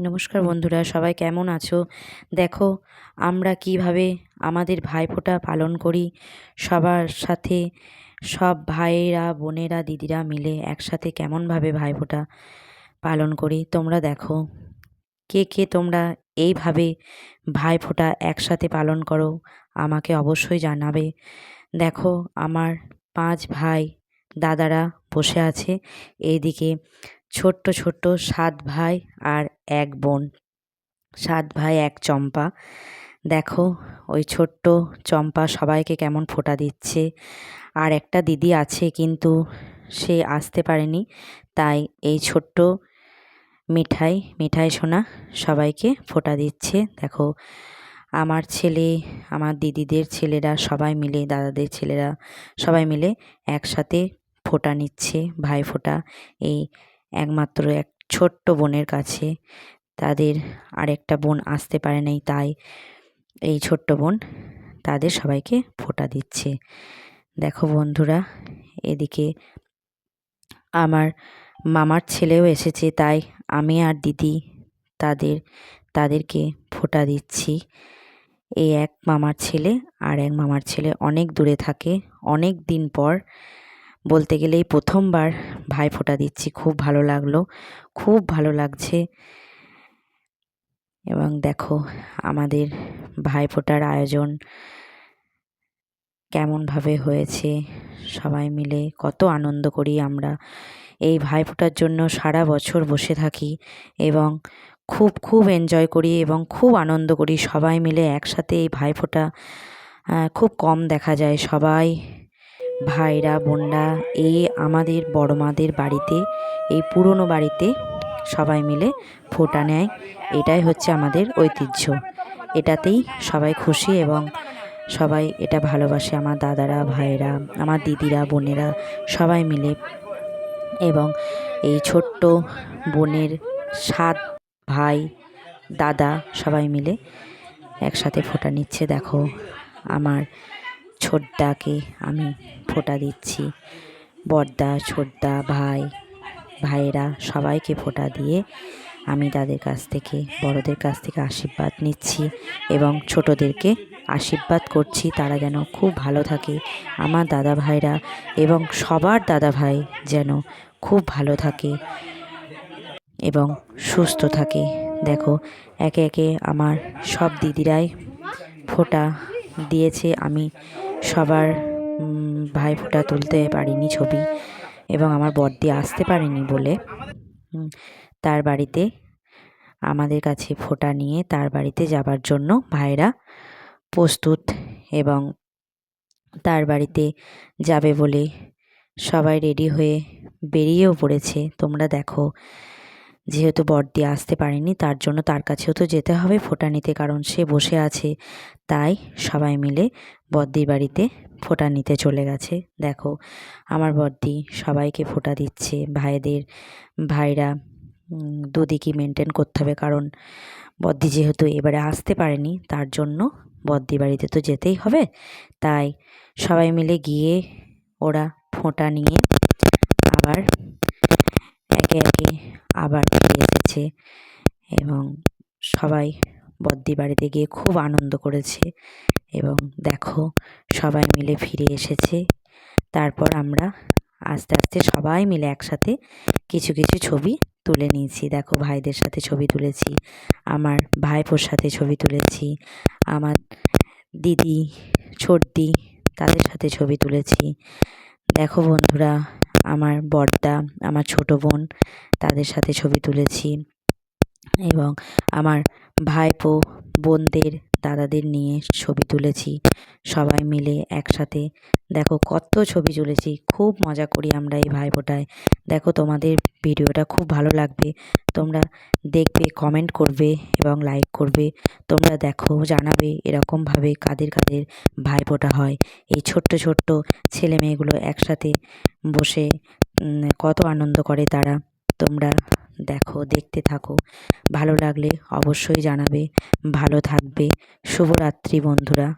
নমস্কার বন্ধুরা সবাই কেমন আছো? দেখো আমরা কীভাবে আমাদের ভাইফোঁটা পালন করি সবার সাথে সব ভাইয়েরা বোনেরা দিদিরা মিলে একসাথে কেমনভাবে ভাইফোঁটা পালন করি তোমরা দেখো। কে কে তোমরা এইভাবে ভাইফোঁটা একসাথে পালন করো আমাকে অবশ্যই জানাবে। দেখো আমার পাঁচ ভাই দাদারা বসে আছে এইদিকে ছোট্ট ছোট্ট সাত ভাই আর এক বোন। সাত ভাই, এক চম্পা। দেখো, ওই ছোট্ট চম্পা সবাইকে কেমন ফোঁটা দিচ্ছে। আর একটা দিদি আছে কিন্তু সে আসতে পারেনি। তাই এই ছোট্ট মিঠাই মিঠাই সোনা সবাইকে ফোঁটা দিচ্ছে। দেখো, আমার ছেলে, আমার দিদিদের ছেলেরা সবাই মিলে, দাদাদের ছেলেরা সবাই মিলে একসাথে ফোঁটা নিচ্ছে, ভাই ফোঁটা। এই একমাত্র এক ছোট্ট বোনের কাছে। তাদের আরেকটা বোন আসতে পারে নাই, তাই এই ছোট্ট বোন তাদের সবাইকে ফোঁটা দিচ্ছে। দেখো বন্ধুরা, এদিকে আমার মামার ছেলেও এসেছে, তাই আমি আর দিদি তাদের, তাদেরকে ফোঁটা দিচ্ছি। এই এক মামার ছেলে আর এক মামার ছেলে অনেক দূরে থাকে, অনেক দিন পর বলতে গেলেই প্রথমবার ভাইফোঁটা দিচ্ছি। খুব ভালো লাগল, খুব ভালো লাগছে। এবং দেখো আমাদের ভাইফোঁটার আয়োজন কেমনভাবে হয়েছে, সবাই মিলে কত আনন্দ করি আমরা। এই ভাইফোঁটার জন্য সারা বছর বসে থাকি এবং খুব খুব এনজয় করি এবং খুব আনন্দ করি। সবাই মিলে একসাথে এই ভাইফোঁটা খুব কম দেখা যায়। সবাই ভাইরা, বোনরা এই আমাদের বড় মাদের বাড়িতে, এই পুরনো বাড়িতে সবাই মিলে ফোটা নেয়। এটাই হচ্ছে আমাদের ঐতিহ্য। এটাতেই সবাই খুশি এবং সবাই এটা ভালোবাসে। আমার দাদারা, ভাইয়েরা, আমার দিদিরা, বোনেরা সবাই মিলে। এবং এই ছোট্ট বোনের সাত ভাই, দাদা সবাই মিলে একসাথে ফোটা নিচ্ছে। দেখো, আমার ছোটদাকে আমি ফোঁটা দিচ্ছি। বড়দা, ছোটদা, ভাই, ভাইয়েরা সবাইকে ফোঁটা দিয়ে আমি তাদের কাছ থেকে, বড়দের কাছ থেকে আশীর্বাদ নিচ্ছি এবং ছোটদেরকে আশীর্বাদ করছি। তারা যেন খুব ভালো থাকে। আমার দাদা ভাইরা এবং সবার দাদা ভাই যেন খুব ভালো থাকে এবং সুস্থ থাকে। দেখো, একে একে আমার সব দিদিরাই ফোঁটা দিয়েছে। আমি সবার ভাই ফোঁটা তুলতে পারিনি ছবি এবং আমার বড়দি আসতে পারেনি বলে। তার বাড়িতে আমাদের কাছে ফোঁটা নিয়ে তার বাড়িতে যাবার জন্য ভাইরা প্রস্তুত এবং তার বাড়িতে যাবে বলে সবাই রেডি হয়ে বেরিয়েও পড়েছে। তোমরা দেখো, যেহেতু বড়দি আসতে পারেনি, তার জন্য তার কাছেও তো যেতে হবে ফোঁটা নিতে, কারণ সে বসে আছে। তাই সবাই মিলে বদ্দির বাড়িতে ফোঁটা নিতে চলে গেছে। দেখো, আমার বদ্দি সবাইকে ফোঁটা দিচ্ছে। ভাইদের, ভাইরা দুদিকই মেনটেন করতে হবে কারণ বদ্দি যেহেতু এবারে আসতে পারেনি, তার জন্য বদ্দি বাড়িতে তো যেতেই হবে। তাই সবাই মিলে গিয়ে ওরা ফোঁটা নিয়ে আবার একে একে আবার এসেছে এবং সবাই বদ্দি বাড়িতে গিয়ে খুব আনন্দ করেছে। এবং দেখো, সবাই মিলে ফিরে এসেছে। তারপর আমরা আস্তে আস্তে সবাই মিলে একসাথে কিছু কিছু ছবি তুলে নিয়েছি। দেখো, ভাইদের সাথে ছবি তুলেছি, আমার ভাইপোর সাথে ছবি তুলেছি, আমার দিদি ছোটদি তাদের সাথে ছবি তুলেছি। দেখো বন্ধুরা, আমার বড়দা আমার ছোট বোন, তাদের সাথে ছবি তুলেছি এবং আমার ভাইপো, বোনদের দাদাদের নিয়ে ছবি তুলেছি। সবাই মিলে একসাথে। দেখো কত ছবি তুলেছি। খুব মজা করি আমরা এই ভাইফোঁটায়। দেখো তোমাদের ভিডিওটা খুব ভালো লাগবে। তোমরা দেখবে কমেন্ট করবে এবং লাইক করবে। তোমরা দেখো, জানাবে এরকমভাবে কাদের কাদের ভাইফোঁটা হয়। এই ছোট্ট ছোট্ট ছেলে মেয়েগুলো একসাথে বসে কত আনন্দ করে তারা। তোমরা দেখো দেখতে থাকো। ভালো লাগলে অবশ্যই জানাবে। ভালো থাকবে। শুভরাত্রি বন্ধুরা।